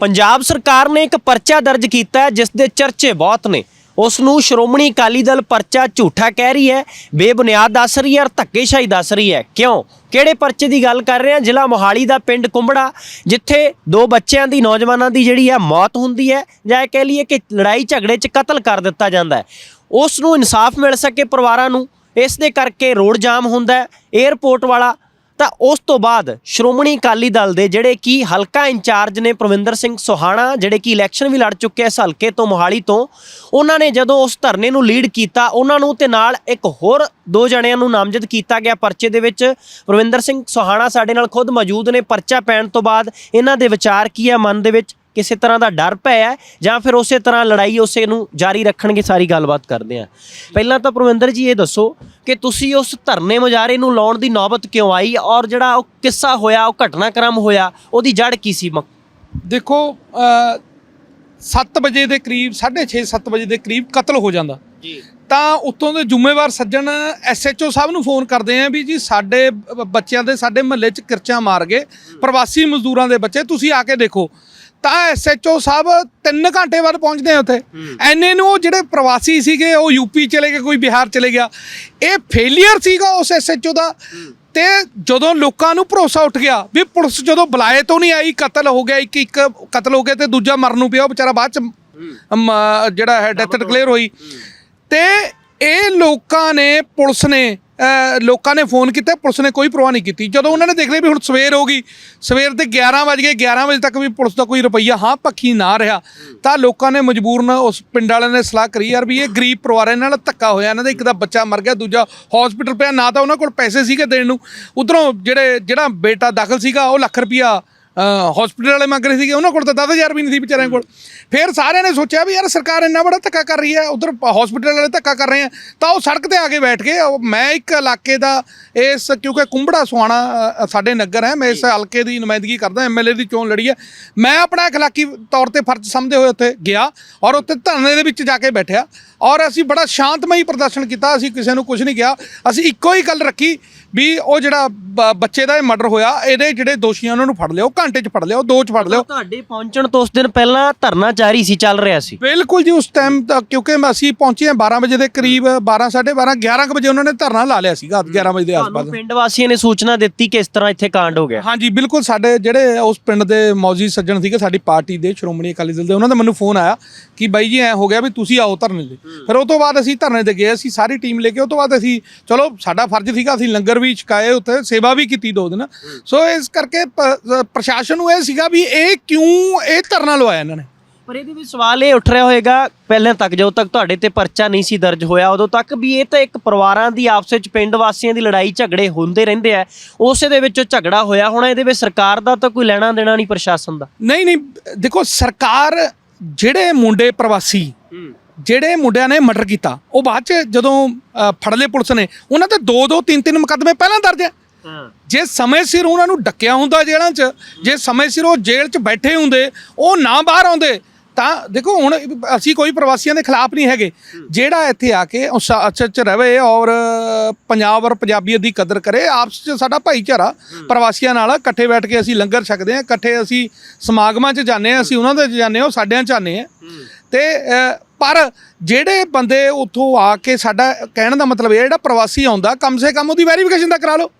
ਪੰਜਾਬ ਸਰਕਾਰ ਨੇ ਇੱਕ ਪਰਚਾ ਦਰਜ ਕੀਤਾ ਹੈ, ਜਿਸ ਦੇ ਚਰਚੇ ਬਹੁਤ ਨੇ। ਉਸ ਨੂੰ ਸ਼੍ਰੋਮਣੀ ਅਕਾਲੀ ਦਲ ਪਰਚਾ ਝੂਠਾ ਕਹਿ ਰਹੀ ਹੈ, ਬੇਬੁਨਿਆਦ ਦੱਸ ਰਹੀ ਹੈ ਔਰ ਧੱਕੇਸ਼ਾਹੀ ਦੱਸ ਰਹੀ ਹੈ। ਕਿਉਂ? ਕਿਹੜੇ ਪਰਚੇ ਦੀ ਗੱਲ ਕਰ ਰਹੇ ਹਾਂ? ਜ਼ਿਲ੍ਹਾ ਮੋਹਾਲੀ ਦਾ ਪਿੰਡ ਕੁੰਬੜਾ, ਜਿੱਥੇ ਦੋ ਬੱਚਿਆਂ ਦੀ, ਨੌਜਵਾਨਾਂ ਦੀ ਜਿਹੜੀ ਹੈ ਮੌਤ ਹੁੰਦੀ ਹੈ, ਜਾਂ ਇਹ ਕਹਿ ਲਈਏ ਕਿ ਲੜਾਈ ਝਗੜੇ 'ਚ ਕਤਲ ਕਰ ਦਿੱਤਾ ਜਾਂਦਾ ਹੈ। ਉਸ ਨੂੰ ਇਨਸਾਫ ਮਿਲ ਸਕੇ ਪਰਿਵਾਰਾਂ ਨੂੰ। ਇਸ ਦੇ ਕਰਕੇ ਰੋਡ ਜਾਮ ਹੁੰਦਾ ਹੈ। 에ਅਰਪੋਰਟ ਵਾਲਾ ਤਾਂ ਉਸ ਤੋਂ ਬਾਅਦ ਸ਼੍ਰੋਮਣੀ ਅਕਾਲੀ ਦਲ ਦੇ ਜਿਹੜੇ ਕਿ ਹਲਕਾ ਇੰਚਾਰਜ ਨੇ ਪ੍ਰਵਿੰਦਰ ਸਿੰਘ ਸੋਹਾਣਾ, ਜਿਹੜੇ ਕਿ ਇਲੈਕਸ਼ਨ ਵੀ ਲੜ ਚੁੱਕੇ ਇਸ ਹਲਕੇ ਤੋਂ ਮੋਹਾਲੀ ਤੋਂ, ਉਹਨਾਂ ਨੇ ਜਦੋਂ ਉਸ ਧਰਨੇ ਨੂੰ ਲੀਡ ਕੀਤਾ, ਉਹਨਾਂ ਨੂੰ ਤੇ ਨਾਲ ਇੱਕ ਹੋਰ ਦੋ ਜਣਿਆਂ ਨੂੰ ਨਾਮਜ਼ਦ ਕੀਤਾ ਗਿਆ ਪਰਚੇ ਦੇ ਵਿੱਚ। ਪ੍ਰਵਿੰਦਰ ਸਿੰਘ ਸੋਹਾਣਾ ਸਾਡੇ ਨਾਲ ਖੁਦ ਮੌਜੂਦ ਨੇ, ਪਰਚਾ ਪੈਣ ਤੋਂ ਬਾਅਦ ਇਹਨਾਂ ਦੇ ਵਿਚਾਰ ਕੀ ਹੈ ਮਨ ਦੇ ਵਿੱਚ? ਕਿਸੇ ਤਰ੍ਹਾਂ ਦਾ ਡਰ ਪਿਆ ਜਾਂ ਫਿਰ ਉਸੇ ਤਰ੍ਹਾਂ ਲੜਾਈ ਉਸੇ ਨੂੰ ਜਾਰੀ ਰੱਖਣਗੇ ਸਾਰੀ ਗੱਲਬਾਤ ਕਰਦੇ ਆ ਪਹਿਲਾਂ ਤਾਂ ਪ੍ਰਵਿੰਦਰ ਜੀ ਇਹ ਦੱਸੋ ਕਿ ਤੁਸੀਂ ਉਸ ਧਰਨੇ ਮੁਜ਼ਾਹਰੇ ਨੂੰ ਲਾਉਣ ਦੀ ਨੌਬਤ ਕਿਉਂ ਆਈ ਔਰ ਜਿਹੜਾ ਉਹ ਕਿੱਸਾ ਹੋਇਆ ਉਹ ਘਟਨਾਕ੍ਰਮ ਹੋਇਆ ਉਹਦੀ ਜੜ ਕੀ ਸੀ ਦੇਖੋ 7 ਵਜੇ ਦੇ ਕਰੀਬ 6:30 7 ਵਜੇ ਦੇ ਕਰੀਬ ਕਤਲ ਹੋ ਜਾਂਦਾ। ਜੀ। ਤਾਂ ਉੱਤੋਂ ਦੇ ਜ਼ਿੰਮੇਵਾਰ ਸੱਜਣ ਐਸਐਚਓ ਸਾਹਿਬ ਨੂੰ ਫੋਨ ਕਰਦੇ ਆ ਵੀ ਜੀ ਸਾਡੇ ਬੱਚਿਆਂ ਦੇ ਸਾਡੇ ਮਹੱਲੇ 'ਚ ਕਿਰਚਾਂ ਮਾਰ ਗਏ। ਪ੍ਰਵਾਸੀ ਮਜ਼ਦੂਰਾਂ ਦੇ ਬੱਚੇ ਤੁਸੀਂ ਆ ਕੇ ਦੇਖੋ। ਤਾਂ ਐਸਐਚਓ ਸਾਹਿਬ 3 ਘੰਟੇ ਬਾਅਦ ਪਹੁੰਚਦੇ ਆ ਉੱਥੇ। ਐਨੇ ਨੂੰ ਉਹ ਜਿਹੜੇ ਪ੍ਰਵਾਸੀ ਸੀਗੇ ਉਹ ਯੂਪੀ ਚਲੇ ਗਏ ਕੋਈ ਬਿਹਾਰ ਚਲੇ ਗਿਆ। ਇਹ ਫੇਲਿਅਰ ਸੀਗਾ ਉਸ ਐਸਐਚਓ ਦਾ। ਤੇ ਜਦੋਂ ਲੋਕਾਂ ਨੂੰ ਭਰੋਸਾ ਉੱਠ ਗਿਆ ਵੀ ਪੁਲਿਸ ਜਦੋਂ ਬੁਲਾਏ ਤੋਂ ਨਹੀਂ ਆਈ ਕਤਲ ਹੋ ਗਿਆ ਇੱਕ ਇੱਕ ਕਤਲ ਹੋ ਗਿਆ ਤੇ ਦੂਜਾ ਮਰਨ ਨੂੰ ਪਿਆ ਉਹ ਵਿਚਾਰਾ ਬਾਅਦ ਚ ਜਿਹੜਾ ਹੈ ਡੈਥ ਡਿਕਲੇਅਰ ਹੋਈ। ਤੇ ਇਹ ਲੋਕਾਂ ਨੇ ਪੁਲਿਸ ਨੇ ਲੋਕਾਂ ਨੇ ਫੋਨ ਕੀਤਾ, ਪੁਲਿਸ ਨੇ ਕੋਈ ਪਰਵਾਹ ਨਹੀਂ ਕੀਤੀ। ਜਦੋਂ ਉਹਨਾਂ ਨੇ ਦੇਖ ਲਿਆ ਵੀ ਹੁਣ ਸਵੇਰ ਹੋ ਗਈ, ਸਵੇਰ ਦੇ 11 ਵਜ ਗਏ 11 ਵਜੇ ਤੱਕ ਵੀ ਪੁਲਿਸ ਦਾ ਕੋਈ ਰੁਪਈਆ ਹਾਂ ਪੱਖੀ ਨਾ ਰਿਹਾ, ਤਾਂ ਲੋਕਾਂ ਨੇ ਮਜਬੂਰਨ ਉਸ ਪਿੰਡ ਵਾਲਿਆਂ ਨੇ ਸਲਾਹ ਕਰੀ, ਯਾਰ ਵੀ ਇਹ ਗਰੀਬ ਪਰਿਵਾਰ ਇਹਨਾਂ ਨਾਲ ਧੱਕਾ ਹੋਇਆ, ਇਹਨਾਂ ਦਾ ਇੱਕ ਦਾ ਬੱਚਾ ਮਰ ਗਿਆ, ਦੂਜਾ ਹਸਪੀਟਲ ਪਿਆ, ਨਾ ਤਾਂ ਉਹਨਾਂ ਕੋਲ ਪੈਸੇ ਸੀਗੇ ਦੇਣ ਨੂੰ। ਉਧਰੋਂ ਜਿਹੜੇ, ਜਿਹੜਾ ਬੇਟਾ ਦਾਖਲ ਸੀਗਾ, ਉਹ ਲੱਖ ਰੁਪਈਆ ਹਸਪੀਟਲ ਵਾਲੇ ਮੰਗ ਰਹੇ ਸੀਗੇ ਉਹਨਾਂ ਕੋਲ ਤਾਂ 10000 ਵੀ ਨਹੀਂ ਸੀ ਵਿਚਾਰਿਆਂ ਕੋਲ। ਫਿਰ ਸਾਰਿਆਂ ਨੇ ਸੋਚਿਆ ਵੀ ਯਾਰ ਸਰਕਾਰ ਇੰਨਾ ਬੜਾ ਧੱਕਾ ਕਰ ਰਹੀ ਹੈ ਉਧਰ ਹਸਪੀਟਲ ਵਾਲੇ ਧੱਕਾ ਕਰ ਰਹੇ ਆ। ਤਾਂ ਉਹ ਸੜਕ ਤੇ ਆ ਕੇ ਬੈਠ ਗਏ। ਉਹ ਮੈਂ ਇੱਕ ਇਲਾਕੇ ਦਾ ਇਸ ਕਿਉਂਕਿ ਕੁੰਬੜਾ ਸੁਹਾਣਾ ਅ, ਸਾਡੇ ਨਗਰ ਹੈ ਮੈਂ ਇਸ ਹਲਕੇ ਦੀ ਨੁਮਾਇੰਦਗੀ ਕਰਦਾ ਐਮਐਲਏ ਦੀ ਚੋਣ ਲੜੀ ਹੈ। ਮੈਂ ਆਪਣਾ ਇਖਲਾਕੀ ਤੌਰ ਤੇ ਫਰਜ਼ ਸਮਝਦੇ ਹੋਏ ਉੱਥੇ ਗਿਆ ਔਰ ਉੱਥੇ ਧਰਨੇ ਦੇ ਵਿੱਚ ਜਾ ਕੇ ਬੈਠਿਆ। ਔਰ ਅਸੀਂ ਬੜਾ ਸ਼ਾਂਤਮਈ ਪ੍ਰਦਰਸ਼ਨ ਕੀਤਾ ਅਸੀਂ ਕਿਸੇ ਨੂੰ ਕੁਝ ਨਹੀਂ ਕਿਹਾ। ਅਸੀਂ ਇੱਕੋ ਹੀ ਗੱਲ ਰੱਖੀ ਵੀ ਉਹ ਜਿਹੜਾ ਬੱਚੇ ਦਾ ਇਹ ਮਰਡਰ ਹੋਇਆ ਇਹਦੇ ਜਿਹੜੇ ਦੋਸ਼ੀ ਆ ਉਹਨਾਂ ਨੂੰ ਫੜ ਲਿਓ ਘੰਟੇ 'ਚ ਫੜ ਲਿਓ ਦੋ 'ਚ ਫੜ ਲਿਓ ਤੁਹਾਡੇ ਪਹੁੰਚਣ ਤੋਂ ਉਸ ਦਿਨ ਪਹਿਲਾਂ ਧਰਨਾ ਜਾਰੀ ਸੀ ਚੱਲ ਰਿਹਾ ਸੀ। ਬਿਲਕੁਲ ਜੀ ਉਸ ਟਾਈਮ ਤੱਕ ਕਿਉਂਕਿ ਅਸੀਂ ਪਹੁੰਚੇ ਹਾਂ 12 ਵਜੇ ਦੇ ਕਰੀਬ 12 12:30 11 ਕੁ ਵਜੇ ਉਹਨਾਂ ਨੇ ਧਰਨਾ ਲਾ ਲਿਆ ਸੀਗਾ 11 ਵਜੇ ਦੇ ਆਸ-ਪਾਸ। ਪਿੰਡ ਵਾਸੀਆਂ ਨੇ ਸੂਚਨਾ ਦਿੱਤੀ ਕਿ ਇਸ ਤਰ੍ਹਾਂ ਇੱਥੇ ਕਾਂਡ ਹੋ ਗਿਆ। ਹਾਂਜੀ ਬਿਲਕੁਲ ਸਾਡੇ ਜਿਹੜੇ ਉਸ ਪਿੰਡ ਦੇ ਮੌਜੂਦ ਸੱਜਣ ਸੀਗੇ ਸਾਡੀ ਪਾਰਟੀ ਦੇ ਸ਼੍ਰੋਮਣੀ ਅਕਾਲੀ ਦਲ ਦੇ ਉਹਨਾਂ ਦਾ ਮੈਨੂੰ ਫੋਨ ਆਇਆ ਕਿ ਬਾਈ ਜੀ ਐ ਹੋ ਗਿਆ ਵੀ ਤੁਸੀਂ ਆਓ ਧਰਨੇ ਤੇ। ਫਿਰ ਉਹ ਤੋਂ ਬਾਅਦ ਅਸੀਂ ਧਰਨੇ ਤੇ ਗਏ ਅਸੀਂ ਸਾਰੀ ਟੀਮ ਲੈ ਕੇ ਉਹ ਤੋਂ ਬਾਅਦ ਅਸੀਂ ਚਲੋ ਸਾਡਾ ਫਰਜ਼ ਸੀਗਾ ਅਸੀਂ ਲੰਗਰ ਵੀ ਛਕਾਏ ਉੱਥੇ ਸੇਵਾ ਵੀ ਕੀਤੀ ਦੋ ਦਿਨ। ਸੋ ਇਸ ਕਰਕੇ ਪ੍ਰਸ਼ਾਸਨ ਨੂੰ ਇਹ ਸੀਗਾ ਵੀ ਇਹ ਕਿਉਂ ਇਹ ਧਰਨਾ ਲਵਾਇਆ ਇਹਨਾਂ ਨੇ? ਪਰ ਇਹਦੇ ਵਿੱਚ ਸਵਾਲ ਇਹ ਉੱਠ ਰਿਹਾ ਹੋਏਗਾ ਪਹਿਲਾਂ ਤੱਕ ਜਦੋਂ ਤੱਕ ਤੁਹਾਡੇ ਤੇ ਪਰਚਾ ਨਹੀਂ ਸੀ ਦਰਜ ਹੋਇਆ ਉਦੋਂ ਤੱਕ ਵੀ ਇਹ ਤਾਂ ਇੱਕ ਪਰਿਵਾਰਾਂ ਦੀ ਆਪਸ ਵਿੱਚ ਪਿੰਡ ਵਾਸੀਆਂ ਦੀ ਲੜਾਈ ਝਗੜੇ ਹੁੰਦੇ ਰਹਿੰਦੇ ਆ ਉਸੇ ਦੇ ਵਿੱਚੋਂ ਝਗੜਾ ਹੋਇਆ ਹੋਣਾ ਇਹਦੇ ਵਿੱਚ ਸਰਕਾਰ ਦਾ ਤਾਂ ਕੋਈ ਲੈਣਾ ਦੇਣਾ ਨਹੀਂ ਪ੍ਰਸ਼ਾਸਨ ਦਾ। ਨਹੀਂ ਨਹੀਂ ਦੇਖੋ ਸਰਕਾਰ ਜਿਹੜੇ ਮੁੰਡੇ ਪ੍ਰਵਾਸੀ ਜਿਹੜੇ ਮੁੰਡਿਆਂ ਨੇ ਮਰਡਰ ਕੀਤਾ ਉਹ ਬਾਅਦ ਚ ਜਦੋਂ ਅ, ਫੜ ਲਏ ਪੁਲਿਸ ਨੇ ਉਹਨਾਂ ਤੇ ਦੋ ਦੋ ਤਿੰਨ ਤਿੰਨ ਮੁਕੱਦਮੇ ਪਹਿਲਾਂ ਦਰਜ ਹਾਂ ਜੇ ਸਮੇਂ ਸਿਰ ਉਹਨਾਂ ਨੂੰ ਡੱਕਿਆ ਹੁੰਦਾ ਜੇਲ੍ਹਾਂ 'ਚ, ਜੇ ਸਮੇਂ ਸਿਰ ਉਹ ਜੇਲ੍ਹ 'ਚ ਬੈਠੇ ਹੁੰਦੇ, ਉਹ ਨਾ ਬਾਹਰ ਆਉਂਦੇ, ਤਾਂ ਦੇਖੋ ਹੁਣ ਅਸੀਂ ਕੋਈ ਪ੍ਰਵਾਸੀਆਂ ਦੇ ਖਿਲਾਫ ਨਹੀਂ ਹੈਗੇ। ਜਿਹੜਾ ਇੱਥੇ ਆ ਕੇ ਉਸ ਚ ਰਵੇ ਔਰ ਪੰਜਾਬ ਔਰ ਪੰਜਾਬੀਅਤ ਦੀ ਕਦਰ ਕਰੇ, ਆਪਸ 'ਚ ਸਾਡਾ ਭਾਈਚਾਰਾ ਪ੍ਰਵਾਸੀਆਂ ਨਾਲ ਇਕੱਠੇ ਬੈਠ ਕੇ ਅਸੀਂ ਲੰਗਰ ਛਕਦੇ ਹਾਂ, ਇਕੱਠੇ ਅਸੀਂ ਸਮਾਗਮਾਂ 'ਚ ਜਾਂਦੇ ਹਾਂ, ਅਸੀਂ ਉਹਨਾਂ ਦੇ ਜਾਂਦੇ ਹਾਂ, ਉਹ ਸਾਡਿਆਂ 'ਚ ਜਾਂਦੇ ਹਾਂ। ਤੇ ਪਰ ਜਿਹੜੇ ਬੰਦੇ ਉੱਥੋਂ ਆ ਕੇ ਸਾਡਾ ਕਹਿਣ ਦਾ ਮਤਲਬ ਇਹ ਜਿਹੜਾ ਪ੍ਰਵਾਸੀ ਆਉਂਦਾ ਕਮ ਸੇ ਕਮ ਉਹਦੀ ਵੈਰੀਫਿਕੇਸ਼ਨ ਤਾਂ ਕਰਾ ਲਓ।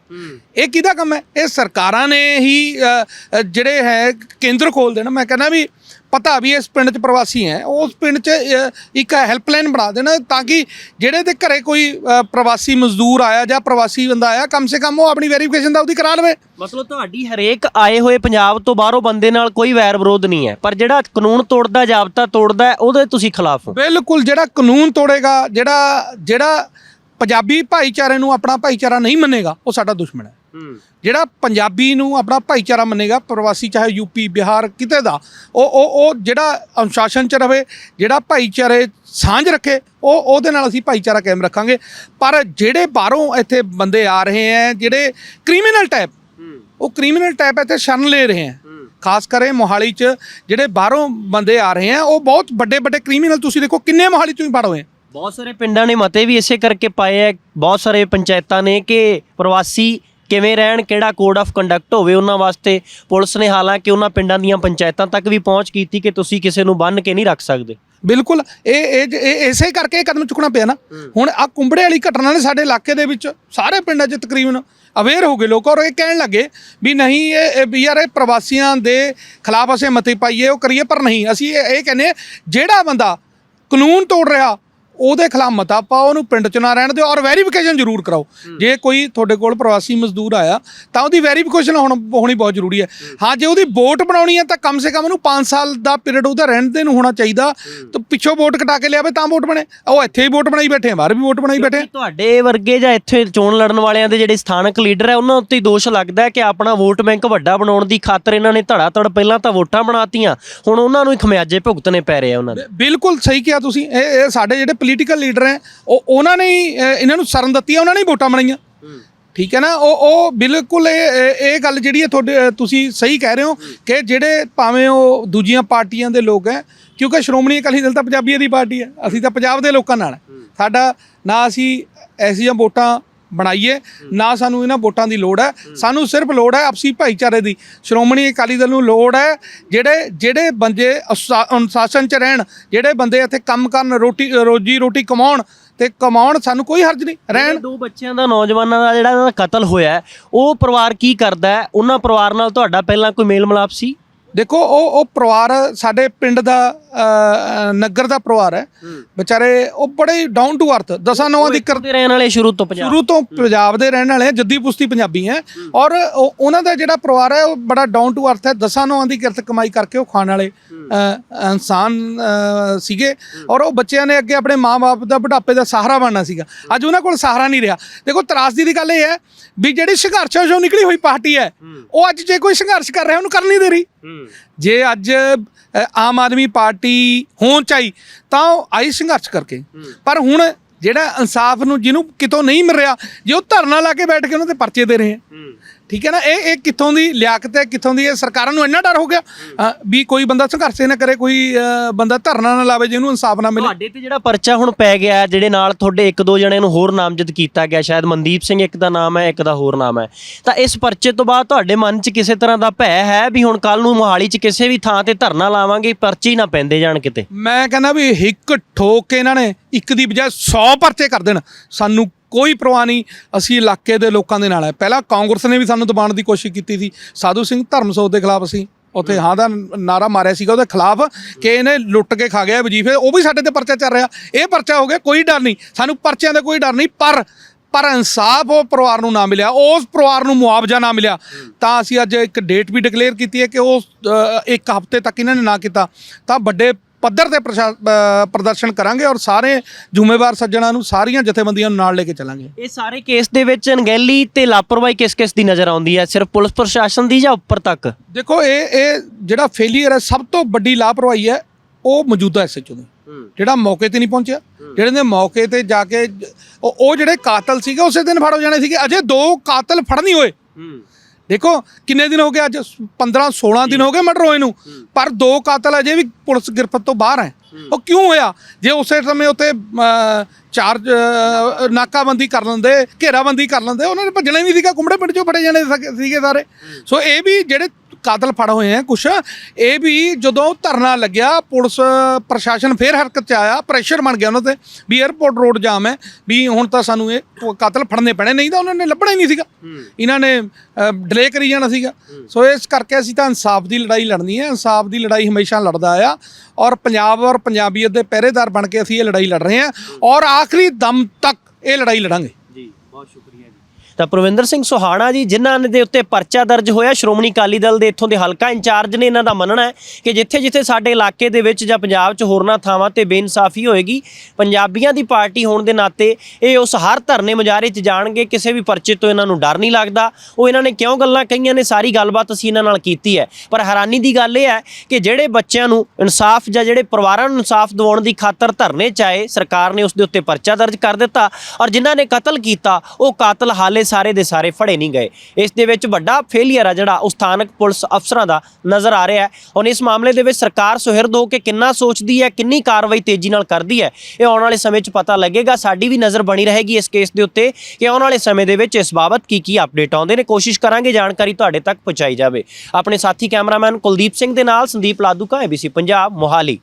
ਇਹ ਕਿਹਦਾ ਕੰਮ ਹੈ? ਇਹ ਸਰਕਾਰਾਂ ਨੇ ਹੀ ਜਿਹੜੇ ਹੈ ਕੇਂਦਰ ਖੋਲ ਦੇਣਾ। ਮੈਂ ਕਹਿੰਦਾ ਵੀ ਪਤਾ ਵੀ ਇਸ ਪਿੰਡ 'ਚ ਪ੍ਰਵਾਸੀ ਹੈ ਉਸ ਪਿੰਡ 'ਚ ਇੱਕ ਹੈਲਪਲਾਈਨ ਬਣਾ ਦੇਣਾ ਤਾਂ ਕਿ ਜਿਹੜੇ ਦੇ ਘਰੇ ਕੋਈ ਪ੍ਰਵਾਸੀ ਮਜ਼ਦੂਰ ਆਇਆ ਜਾਂ ਪ੍ਰਵਾਸੀ ਬੰਦਾ ਆਇਆ ਕਮ ਸੇ ਕਮ ਉਹ ਆਪਣੀ ਵੈਰੀਫਿਕੇਸ਼ਨ ਦਾ ਉਹਦੀ ਕਰਾ ਲਵੇ। ਮਤਲਬ ਤੁਹਾਡੀ ਹਰੇਕ ਆਏ ਹੋਏ ਪੰਜਾਬ ਤੋਂ ਬਾਹਰੋਂ ਬੰਦੇ ਨਾਲ ਕੋਈ ਵੈਰ ਵਿਰੋਧ ਨਹੀਂ ਹੈ ਪਰ ਜਿਹੜਾ ਕਾਨੂੰਨ ਤੋੜਦਾ ਜਾਬਤਾ ਤੋੜਦਾ ਉਹਦੇ ਤੁਸੀਂ ਖਿਲਾਫ ਹੋ। ਬਿਲਕੁਲ ਜਿਹੜਾ ਕਾਨੂੰਨ ਤੋੜੇਗਾ ਜਿਹੜਾ ਜਿਹੜਾ ਪੰਜਾਬੀ ਭਾਈਚਾਰੇ ਨੂੰ ਆਪਣਾ ਭਾਈਚਾਰਾ ਨਹੀਂ ਮੰਨੇਗਾ ਉਹ ਸਾਡਾ ਦੁਸ਼ਮਣ ਹੈ। ਜਿਹੜਾ ਪੰਜਾਬੀ ਨੂੰ ਆਪਣਾ ਭਾਈਚਾਰਾ ਮੰਨੇਗਾ ਪ੍ਰਵਾਸੀ ਚਾਹੇ ਯੂਪੀ ਬਿਹਾਰ ਕਿਤੇ ਦਾ ਉਹ ਉਹ ਉਹ ਜਿਹੜਾ ਅਨੁਸ਼ਾਸਨ ਚ ਰਵੇ ਜਿਹੜਾ ਭਾਈਚਾਰੇ ਸਾਂਝ ਰੱਖੇ ਉਹ ਉਹਦੇ ਨਾਲ ਅਸੀਂ ਭਾਈਚਾਰਾ ਕਾਇਮ ਰੱਖਾਂਗੇ। ਪਰ ਜਿਹੜੇ ਬਾਹਰੋਂ ਇੱਥੇ ਬੰਦੇ ਆ ਰਹੇ ਹੈ ਜਿਹੜੇ ਕ੍ਰਿਮੀਨਲ ਟਾਈਪ ਉਹ ਕ੍ਰਿਮੀਨਲ ਟਾਈਪ ਇੱਥੇ ਸ਼ਰਨ ਲੈ ਰਹੇ ਹੈ। ਖਾਸ ਕਰੇ ਮੋਹਾਲੀ ਚ ਜਿਹੜੇ ਬਾਹਰੋਂ ਬੰਦੇ ਆ ਰਹੇ ਹੈ ਉਹ ਬਹੁਤ ਵੱਡੇ ਵੱਡੇ ਕ੍ਰਿਮੀਨਲ ਤੁਸੀਂ ਦੇਖੋ ਕਿੰਨੇ ਮੋਹਾਲੀ ਚੋਂ ਹੀ ਫੜ ਹੋਏ ਹੈ। ਬਹੁਤ ਸਾਰੇ ਪਿੰਡਾਂ ਨੇ ਮਤੇ ਵੀ ਇਸੇ ਕਰਕੇ ਪਾਏ ਹੈ ਬਹੁਤ ਸਾਰੇ ਪੰਚਾਇਤਾਂ ਨੇ ਕਿ ਪ੍ਰਵਾਸੀ ਕਿਵੇਂ ਰਹਿਣ ਕਿਹੜਾ ਕੋਡ ਆਫ ਕੰਡਕਟ ਹੋਵੇ ਉਹਨਾਂ ਵਾਸਤੇ ਪੁਲਿਸ ਨੇ ਹਾਲਾਂਕਿ ਉਹਨਾਂ ਪਿੰਡਾਂ ਦੀਆਂ ਪੰਚਾਇਤਾਂ ਤੱਕ ਵੀ ਪਹੁੰਚ ਕੀਤੀ ਕਿ ਤੁਸੀਂ ਕਿਸੇ ਨੂੰ ਬੰਨ ਕੇ ਨਹੀਂ ਰੱਖ ਸਕਦੇ। ਬਿਲਕੁਲ ਇਹ ਇਹ ਇਹ ਇਸੇ ਕਰਕੇ ਇਹ ਕਦਮ ਚੁੱਕਣਾ ਪਿਆ ਨਾ। ਹੁਣ ਆ ਕੁੰਬੜੇ ਵਾਲੀ ਘਟਨਾ ਨੇ ਸਾਡੇ ਇਲਾਕੇ ਦੇ ਵਿੱਚ ਸਾਰੇ ਪਿੰਡਾਂ 'ਚ ਤਕਰੀਬਨ ਅਵੇਅਰ ਹੋ ਗਏ ਲੋਕ ਔਰ ਇਹ ਕਹਿਣ ਲੱਗੇ ਵੀ ਨਹੀਂ ਇਹ ਇਹ ਵੀ ਯਾਰ ਇਹ ਪ੍ਰਵਾਸੀਆਂ ਦੇ ਖਿਲਾਫ ਅਸੀਂ ਮਤੇ ਪਾਈਏ ਉਹ ਕਰੀਏ ਪਰ ਨਹੀਂ। ਅਸੀਂ ਇਹ ਇਹ ਕਹਿੰਦੇ ਹਾਂ, ਜਿਹੜਾ ਬੰਦਾ ਕਾਨੂੰਨ ਤੋੜ ਰਿਹਾ ਉਹਦੇ ਖਿਲਾਫ ਮਤਾ ਪਾਓ ਉਹਨੂੰ ਪਿੰਡ 'ਚ ਨਾ ਰਹਿਣ ਦਿਓ ਔਰ ਵੈਰੀਫਿਕੇਸ਼ਨ ਜ਼ਰੂਰ ਕਰਾਓ। ਜੇ ਕੋਈ ਤੁਹਾਡੇ ਕੋਲ ਪ੍ਰਵਾਸੀ ਮਜ਼ਦੂਰ ਆਇਆ ਤਾਂ ਉਹਦੀ ਵੈਰੀਫਿਕੇਸ਼ਨ ਹੋਣ ਹੋਣੀ ਬਹੁਤ ਜ਼ਰੂਰੀ ਹੈ। ਹਾਂ। ਜੇ ਉਹਦੀ ਵੋਟ ਬਣਾਉਣੀ ਹੈ ਤਾਂ ਕਮ ਸੇ ਕਮ ਉਹਨੂੰ 5 ਸਾਲ ਦਾ ਪੀਰੀਅਡ ਉਹਦਾ ਰਹਿਣ ਦੇ ਨੂੰ ਹੋਣਾ ਚਾਹੀਦਾ। ਤਾਂ ਪਿੱਛੋਂ ਵੋਟ ਕਟਾ ਕੇ ਲਿਆਵੇ ਤਾਂ ਵੋਟ ਬਣੇ। ਉਹ ਇੱਥੇ ਹੀ ਵੋਟ ਬਣਾਈ ਬੈਠੇ ਆ ਬਾਹਰ ਵੀ ਵੋਟ ਬਣਾਈ ਬੈਠੇ ਆ। ਤੁਹਾਡੇ ਵਰਗੇ ਜਾਂ ਇੱਥੇ ਚੋਣ ਲੜਨ ਵਾਲਿਆਂ ਦੇ ਜਿਹੜੇ ਸਥਾਨਕ ਲੀਡਰ ਹੈ ਉਹਨਾਂ ਉੱਤੇ ਹੀ ਦੋਸ਼ ਲੱਗਦਾ ਹੈ ਕਿ ਆਪਣਾ ਵੋਟ ਬੈਂਕ ਵੱਡਾ ਬਣਾਉਣ ਦੀ ਖਾਤਰ ਇਹਨਾਂ ਨੇ ਧੜਾ ਧੜ ਪਹਿਲਾਂ ਤਾਂ ਵੋਟਾਂ ਬਣਾਤੀਆਂ। ਹੁਣ ਉਹਨਾਂ ਨੂੰ ਹੀ ਖਮਿਆਜੇ ਭੁਗਤਣੇ ਪੈ ਰਹੇ ਆ ਉਹਨਾਂ ਦੇ। ਬਿਲਕੁਲ ਸਹੀ ਕਿਹਾ ਤੁਸੀਂ। ਇਹ ਸਾਡੇ ਜਿਹੜੇ ਪੋਲੀਟੀਕਲ ਲੀਡਰ ਹੈ ਉਹ ਉਹਨਾਂ ਨੇ ਹੀ ਅ, ਇਹਨਾਂ ਨੂੰ ਸਰਨ ਦਿੱਤੀ ਹੈ ਉਹਨਾਂ ਨੇ ਹੀ ਵੋਟਾਂ ਬਣਾਈਆਂ। ਠੀਕ ਹੈ ਨਾ? ਉਹ ਉਹ ਬਿਲਕੁਲ ਇਹ ਇਹ- ਇਹ ਗੱਲ ਜਿਹੜੀ ਹੈ ਤੁਹਾਡੇ ਅ, ਤੁਸੀਂ ਸਹੀ ਕਹਿ ਰਹੇ ਹੋ ਕਿ ਜਿਹੜੇ ਭਾਵੇਂ ਉਹ ਦੂਜੀਆਂ ਪਾਰਟੀਆਂ ਦੇ ਲੋਕ ਹੈ ਕਿਉਂਕਿ ਸ਼੍ਰੋਮਣੀ ਅਕਾਲੀ ਦਲ ਤਾਂ ਪੰਜਾਬੀਆਂ ਦੀ ਪਾਰਟੀ ਹੈ ਅਸੀਂ ਤਾਂ ਪੰਜਾਬ ਦੇ ਲੋਕਾਂ ਨਾਲ ਹੈ। ਸਾਡਾ ਨਾ ਅਸੀਂ ਐਸੀਆਂ ਵੋਟਾਂ ਬਣਾਈਏ ਨਾ ਸਾਨੂੰ ਇਹਨਾਂ ਵੋਟਾਂ ਦੀ ਲੋੜ ਹੈ। ਸਾਨੂੰ ਸਿਰਫ ਲੋੜ ਹੈ ਆਪਸੀ ਭਾਈਚਾਰੇ ਦੀ। ਸ਼੍ਰੋਮਣੀ ਅਕਾਲੀ ਦਲ ਨੂੰ ਲੋੜ ਹੈ ਜਿਹੜੇ ਜਿਹੜੇ ਬੰਦੇ ਅਨੁਸ਼ਾਸਨ ਚ ਰਹਿਣ ਜਿਹੜੇ ਬੰਦੇ ਇੱਥੇ ਕੰਮ ਕਰਨ ਰੋਟੀ ਰੋਜੀ ਰੋਟੀ ਕਮਾਉਣ ਤੇ ਕਮਾਉਣ ਸਾਨੂੰ ਕੋਈ ਹਰਜ ਨਹੀਂ। ਰਹਿਣ। ਦੋ ਬੱਚਿਆਂ ਦਾ ਨੌਜਵਾਨਾਂ ਦਾ ਜਿਹੜਾ ਕਤਲ ਹੋਇਆ ਉਹ ਪਰਿਵਾਰ ਕੀ ਕਰਦਾ ਹੈ? ਉਹਨਾਂ ਪਰਿਵਾਰ ਨਾਲ ਤੁਹਾਡਾ ਪਹਿਲਾਂ ਕੋਈ ਮੇਲ ਮਿਲਾਪ ਸੀ? ਦੇਖੋ ਉਹ ਉਹ ਪਰਿਵਾਰ ਸਾਡੇ ਪਿੰਡ ਦਾ ਨਗਰ ਦਾ ਪਰਿਵਾਰ ਹੈ। ਵਿਚਾਰੇ ਉਹ ਬੜੇ ਡਾਊਨ ਟੂ ਅਰਥ ਦਸਾਂ ਨੌਵਾਂ ਦੀ ਦੇ ਰਹਿਣ ਵਾਲੇ ਸ਼ੁਰੂ ਤੋਂ ਪੰਜਾਬ। ਸ਼ੁਰੂ ਤੋਂ ਪੰਜਾਬ ਦੇ ਰਹਿਣ ਵਾਲੇ ਜੱਦੀ ਪੁਸ਼ਤੀ ਪੰਜਾਬੀ ਹੈ। ਔਰ ਉਹ- ਉਹਨਾਂ ਦਾ ਜਿਹੜਾ ਪਰਿਵਾਰ ਹੈ ਉਹ ਬੜਾ ਡਾਊਨ ਟੂ ਅਰਥ ਹੈ। ਦਸਾਂ ਨੌਂ ਦੀ ਕਿਰਤ ਕਮਾਈ ਕਰਕੇ ਉਹ ਖਾਣ ਵਾਲੇ ਇਨਸਾਨ ਸੀਗੇ। ਔਰ ਉਹ ਬੱਚਿਆਂ ਨੇ ਅੱਗੇ ਆਪਣੇ ਮਾਪੇ ਦਾ ਬੁਢਾਪੇ ਦਾ ਸਹਾਰਾ ਬਣਨਾ ਸੀਗਾ। ਅੱਜ ਉਹਨਾਂ ਕੋਲ ਸਹਾਰਾ ਨਹੀਂ ਰਿਹਾ। ਦੇਖੋ ਤਰਾਸਦੀ ਦੀ ਗੱਲ ਇਹ ਹੈ ਵੀ ਜਿਹੜੀ ਸੰਘਰਸ਼ਾਂ ਚੋਂ ਨਿਕਲੀ ਹੋਈ ਪਾਰਟੀ ਹੈ ਉਹ ਅੱਜ ਜੇ ਕੋਈ ਸੰਘਰਸ਼ ਕਰ ਰਿਹਾ ਉਹਨੂੰ ਕਰਨ ਨਹੀਂ ਦੇ ਰਹੀ। ਜੇ ਅੱਜ ਆਮ ਆਦਮੀ ਪਾਰਟੀ ਹੋਂ ਚਾਹੀ, ਤਾਂ ਉਹ ਆਈ ਸੰਘਰਸ਼ ਕਰਕੇ। ਪਰ ਹੁਣ ਜਿਹੜਾ ਇਨਸਾਫ ਨੂੰ ਜਿਹਨੂੰ ਕਿਤੋਂ ਨਹੀਂ ਮਿਲ ਰਿਹਾ, ਜੇ ਉਹ ਧਰਨਾ ਲਾ ਕੇ ਬੈਠ ਕੇ ਉਹਨਾਂ ਤੇ ਪਰਚੇ ਦੇ ਰਹੇ ਆ। ਠੀਕ ਹੈ ਨਾ? ਇਹ ਇਹ ਕਿੱਥੋਂ ਦੀ ਲਿਆਕਤ ਹੈ ਕਿੱਥੋਂ ਦੀ ਇਹ ਸਰਕਾਰਾਂ ਨੂੰ ਇੰਨਾ ਡਰ ਹੋ ਗਿਆ ਅ, ਵੀ ਕੋਈ ਬੰਦਾ ਸੰਘਰਸ਼ ਨਾ ਕਰੇ ਕੋਈ ਅ, ਬੰਦਾ ਧਰਨਾ ਨਾ ਲਾਵੇ ਜਿਹਨੂੰ ਇਨਸਾਫ ਨਾ ਮਿਲੇ। ਤੁਹਾਡੇ ਤੇ ਜਿਹੜਾ ਪਰਚਾ ਹੁਣ ਪੈ ਗਿਆ ਹੈ, ਜਿਹੜੇ ਨਾਲ ਤੁਹਾਡੇ ਇੱਕ ਦੋ ਜਣਿਆਂ ਨੂੰ ਹੋਰ ਨਾਮਜ਼ਦ ਕੀਤਾ ਗਿਆ ਸ਼ਾਇਦ ਮਨਦੀਪ ਸਿੰਘ ਇੱਕ ਦਾ ਨਾਮ ਹੈ ਇੱਕ ਦਾ ਹੋਰ ਨਾਮ ਹੈ। ਤਾਂ ਇਸ ਪਰਚੇ ਤੋਂ ਬਾਅਦ ਤੁਹਾਡੇ ਮਨ 'ਚ ਕਿਸੇ ਤਰ੍ਹਾਂ ਦਾ ਭੈ ਹੈ ਵੀ ਹੁਣ ਕੱਲ ਨੂੰ ਮੋਹਾਲੀ 'ਚ ਕਿਸੇ ਵੀ ਥਾਂ ਤੇ ਧਰਨਾ ਲਾਵਾਂਗੇ ਪਰਚੇ ਹੀ ਨਾ ਪੈਂਦੇ ਜਾਣ ਕਿਤੇ? ਮੈਂ ਕਹਿੰਦਾ ਵੀ ਹਿੱਕ ਠੋਕ ਕੇ ਇਹਨਾਂ ਨੇ ਇੱਕ ਦੀ ਬਜਾਏ 100 ਪਰਚੇ ਕਰ ਦੇਣ। ਸਾਨੂੰ ਕੋਈ ਪਰਵਾਹ ਨਹੀਂ ਅਸੀਂ ਇਲਾਕੇ ਦੇ ਲੋਕਾਂ ਦੇ ਨਾਲ ਹੈ। ਪਹਿਲਾਂ ਕਾਂਗਰਸ ਨੇ ਵੀ ਸਾਨੂੰ ਦਬਾਉਣ ਦੀ ਕੋਸ਼ਿਸ਼ ਕੀਤੀ ਸੀ। ਸਾਧੂ ਸਿੰਘ ਧਰਮਸੋਤ ਦੇ ਖਿਲਾਫ ਅਸੀਂ ਉੱਥੇ ਹਾਂ। ਦਾ ਨਾਰਾ ਮਾਰਿਆ ਸੀਗਾ ਉਹਦੇ ਖਿਲਾਫ ਕਿ ਇਹਨੇ ਲੁੱਟ ਕੇ ਖਾ ਗਿਆ ਵਜੀਫੇ। ਉਹ ਵੀ ਸਾਡੇ ਤੇ ਪਰਚਾ ਚੱਲ ਰਿਹਾ। ਇਹ ਪਰਚਾ ਹੋ ਗਿਆ ਕੋਈ ਡਰ ਨਹੀਂ। ਸਾਨੂੰ ਪਰਚਿਆਂ ਦਾ ਕੋਈ ਡਰ ਨਹੀਂ ਪਰ ਪਰ ਇਨਸਾਫ ਉਹ ਪਰਿਵਾਰ ਨੂੰ ਨਾ ਮਿਲਿਆ। ਉਸ ਪਰਿਵਾਰ ਨੂੰ ਮੁਆਵਜ਼ਾ ਨਾ ਮਿਲਿਆ। ਤਾਂ ਅਸੀਂ ਅੱਜ ਇੱਕ ਡੇਟ ਵੀ ਡਿਕਲੇਅਰ ਕੀਤੀ ਹੈ ਕਿ ਉਹ ਅ, ਇੱਕ ਹਫ਼ਤੇ ਤੱਕ ਇਹਨਾਂ ਨੇ ਨਾ ਕੀਤਾ। ਤਾਂ ਵੱਡੇ ਪੱਧਰ ਤੇ ਪ੍ਰਦਰਸ਼ਨ ਕਰਾਂਗੇ ਔਰ ਸਾਰੇ ਜ਼ਿੰਮੇਵਾਰ ਸੱਜਣਾ ਨੂੰ ਸਾਰੀਆਂ ਜਥੇਬੰਦੀਆਂ ਨੂੰ ਨਾਲ ਲੈ ਕੇ ਚੱਲਾਂਗੇ। ਇਹ ਸਾਰੇ ਕੇਸ ਦੇ ਵਿੱਚ ਅਣਗਹਿਲੀ ਤੇ ਲਾਪਰਵਾਹੀ ਕਿਸ ਕਿਸ ਦੀ ਨਜ਼ਰ ਆਉਂਦੀ ਹੈ? ਸਿਰਫ ਪੁਲਿਸ ਪ੍ਰਸ਼ਾਸਨ ਦੀ ਜਾਂ ਉੱਪਰ ਤੱਕ? ਦੇਖੋ ਇਹ ਇਹ ਜਿਹੜਾ ਫੇਲੀਅਰ ਹੈ ਸਭ ਤੋਂ ਵੱਡੀ ਲਾਪਰਵਾਹੀ ਹੈ ਉਹ ਮੌਜੂਦਾ ਐਸਐਚਓ ਦੀ। ਜਿਹੜਾ ਮੌਕੇ ਤੇ ਨਹੀਂ ਪਹੁੰਚਿਆ ਜਿਹੜੇ ਨੇ ਮੌਕੇ ਤੇ ਜਾ ਕੇ ਉਹ ਜਿਹੜੇ ਕਾਤਲ ਸੀਗੇ ਉਸੇ ਦਿਨ ਫੜ ਹੋ ਜਾਣੇ ਸੀਗੇ। ਅਜੇ ਦੋ ਕਾਤਲ ਫੜ ਨਹੀਂ ਹੋਏ। ਦੇਖੋ ਕਿੰਨੇ ਦਿਨ ਹੋ ਗਏ ਅੱਜ? 15 16 ਦਿਨ ਹੋ ਗਏ ਮਰਡਰ ਹੋਏ ਨੂੰ। ਪਰ ਦੋ ਕਾਤਲ ਅਜੇ ਵੀ ਪੁਲਿਸ ਗਿਰਫਤ ਤੋਂ ਬਾਹਰ ਹੈ। ਉਹ ਕਿਉਂ ਹੋਇਆ? ਜੇ ਉਸੇ ਸਮੇਂ ਉੱਤੇ ਚਾਰਜ ਨਾਕਾਬੰਦੀ ਕਰ ਲੈਂਦੇ ਘੇਰਾਬੰਦੀ ਕਰ ਲੈਂਦੇ ਉਹਨਾਂ ਨੇ ਭੱਜਣਾ ਹੀ ਨਹੀਂ ਸੀਗਾ। ਕੁੰਬੜੇ ਪਿੰਡ ਚੋਂ ਫੜੇ ਜਾਣੇ ਸੀਗੇ ਸਾਰੇ। ਸੋ ਇਹ ਵੀ ਜਿਹੜੇ ਕਾਤਲ ਫੜ ਹੋਏ ਆ ਕੁਛ। ਇਹ ਵੀ ਜਦੋਂ ਧਰਨਾ ਲੱਗਿਆ ਪੁਲਿਸ ਪ੍ਰਸ਼ਾਸਨ ਫੇਰ ਹਰਕਤ ਚ ਆਇਆ ਪ੍ਰੈਸ਼ਰ ਬਣ ਗਿਆ ਉਹਨਾਂ ਤੇ ਵੀ 에어ਪੋਰਟ ਰੋਡ ਜਾਮ ਹੈ ਵੀ ਹੁਣ ਤਾਂ ਸਾਨੂੰ ਇਹ ਕਾਤਲ ਫੜਨੇ ਪੈਣੇ ਨਹੀਂ ਤਾਂ ਉਹਨਾਂ ਨੇ ਲੱਭਣਾ ਹੀ ਨਹੀਂ ਸੀਗਾ। ਇਹਨਾਂ ਨੇ ਡਿਲੇ ਕਰੀ ਜਾਣਾ ਸੀਗਾ। ਸੋ ਇਸ ਕਰਕੇ ਅਸੀਂ ਤਾਂ ਇਨਸਾਫ ਦੀ ਲੜਾਈ ਲੜਨੀ ਹੈ। ਇਨਸਾਫ ਦੀ ਲੜਾਈ ਹਮੇਸ਼ਾ ਲੜਦਾ ਆਇਆ ਔਰ ਪੰਜਾਬ ਔਰ ਪੰਜਾਬੀਅਤ ਦੇ ਪਹਿਰੇਦਾਰ ਬਣ ਕੇ ਅਸੀਂ ਇਹ ਲੜਾਈ ਲੜ ਰਹੇ ਹਾਂ। ਔਰ ਆਖਰੀ ਦਮ ਤੱਕ ਇਹ ਲੜਾਈ ਲੜਾਂਗੇ। ਜੀ ਬਹੁਤ ਸ਼ੁਕਰੀਆ ਜੀ। ਤਾਂ ਪ੍ਰਵਿੰਦਰ ਸਿੰਘ ਸੁਹਾਣਾ ਜੀ, ਜਿਨ੍ਹਾਂ ਦੇ ਉੱਤੇ ਪਰਚਾ ਦਰਜ ਹੋਇਆ, ਸ਼੍ਰੋਮਣੀ ਅਕਾਲੀ ਦਲ ਦੇ ਇੱਥੋਂ ਦੇ ਹਲਕਾ ਇੰਚਾਰਜ ਨੇ ਇਹਨਾਂ ਦਾ ਮੰਨਣਾ ਹੈ ਕਿ ਜਿੱਥੇ ਜਿੱਥੇ ਸਾਡੇ ਇਲਾਕੇ ਦੇ ਵਿੱਚ ਜਾਂ ਪੰਜਾਬ 'ਚ ਹੋਰਨਾਂ ਥਾਵਾਂ ਤੇ ਬੇਇਨਸਾਫੀ ਹੋਏਗੀ, ਪੰਜਾਬੀਆਂ ਦੀ ਪਾਰਟੀ ਹੋਣ ਦੇ ਨਾਤੇ ਇਹ ਉਸ ਹਰ ਧਰਨੇ ਮੁਜ਼ਾਹਰੇ 'ਚ ਜਾਣਗੇ, ਕਿਸੇ ਵੀ ਪਰਚੇ ਤੋਂ ਇਹਨਾਂ ਨੂੰ ਡਰ ਨਹੀਂ ਲੱਗਦਾ। ਉਹ ਇਹਨਾਂ ਨੇ ਕਿਉਂ ਗੱਲਾਂ ਕਹੀਆਂ ਨੇ? ਸਾਰੀ ਗੱਲਬਾਤ ਅਸੀਂ ਇਹਨਾਂ ਨਾਲ ਕੀਤੀ ਹੈ। ਪਰ ਹੈਰਾਨੀ ਦੀ ਗੱਲ ਇਹ ਹੈ ਕਿ ਜਿਹੜੇ ਬੱਚਿਆਂ ਨੂੰ ਇਨਸਾਫ ਜਾਂ ਜਿਹੜੇ ਪਰਿਵਾਰਾਂ ਨੂੰ ਇਨਸਾਫ ਦਿਵਾਉਣ ਦੀ ਖਾਤਰ ਧਰਨੇ ਚਾਏ ਸਰਕਾਰ ਨੇ ਉਸ ਦੇ ਉੱਤੇ ਪਰਚਾ ਦਰਜ ਕਰ ਦਿੱਤਾ ਔਰ ਜਿਨ੍ਹਾਂ ਨੇ ਕਤਲ ਕੀਤਾ, ਉਹ ਕਾਤਲ ਹਾਲੇ ਸਾਰੇ ਦੇ ਸਾਰੇ ਫੜੇ ਨਹੀਂ ਗਏ। ਇਸ ਦੇ ਵਿੱਚ ਵੱਡਾ ਫੇਲੀਅਰ ਆ ਜਿਹੜਾ ਉਹ ਸਥਾਨਕ ਪੁਲਿਸ ਅਫਸਰਾਂ ਦਾ ਨਜ਼ਰ ਆ ਰਿਹਾ ਹੈ। ਹੁਣ ਇਸ ਮਾਮਲੇ ਦੇ ਵਿੱਚ ਸਰਕਾਰ ਸੁਹਿਰਦ ਹੋ ਕੇ ਕਿੰਨਾ ਸੋਚਦੀ ਹੈ, ਕਿੰਨੀ ਕਾਰਵਾਈ ਤੇਜ਼ੀ ਨਾਲ ਕਰਦੀ ਹੈ, ਇਹ ਆਉਣ ਵਾਲੇ ਸਮੇਂ 'ਚ ਪਤਾ ਲੱਗੇਗਾ। ਸਾਡੀ ਵੀ ਨਜ਼ਰ ਬਣੀ ਰਹੇਗੀ ਇਸ ਕੇਸ ਦੇ ਉੱਤੇ ਕਿ ਆਉਣ ਵਾਲੇ ਸਮੇਂ ਦੇ ਵਿੱਚ ਇਸ ਬਾਬਤ ਕੀ ਕੀ ਅਪਡੇਟ ਆਉਂਦੇ ਨੇ। ਕੋਸ਼ਿਸ਼ ਕਰਾਂਗੇ ਜਾਣਕਾਰੀ ਤੁਹਾਡੇ ਤੱਕ ਪਹੁੰਚਾਈ ਜਾਵੇ। ਆਪਣੇ ਸਾਥੀ ਕੈਮਰਾਮੈਨ ਕੁਲਦੀਪ ਸਿੰਘ ਦੇ ਨਾਲ ਸੰਦੀਪ ਲਾਦੂਕਾ ABC ਪੰਜਾਬ, ਮੋਹਾਲੀ।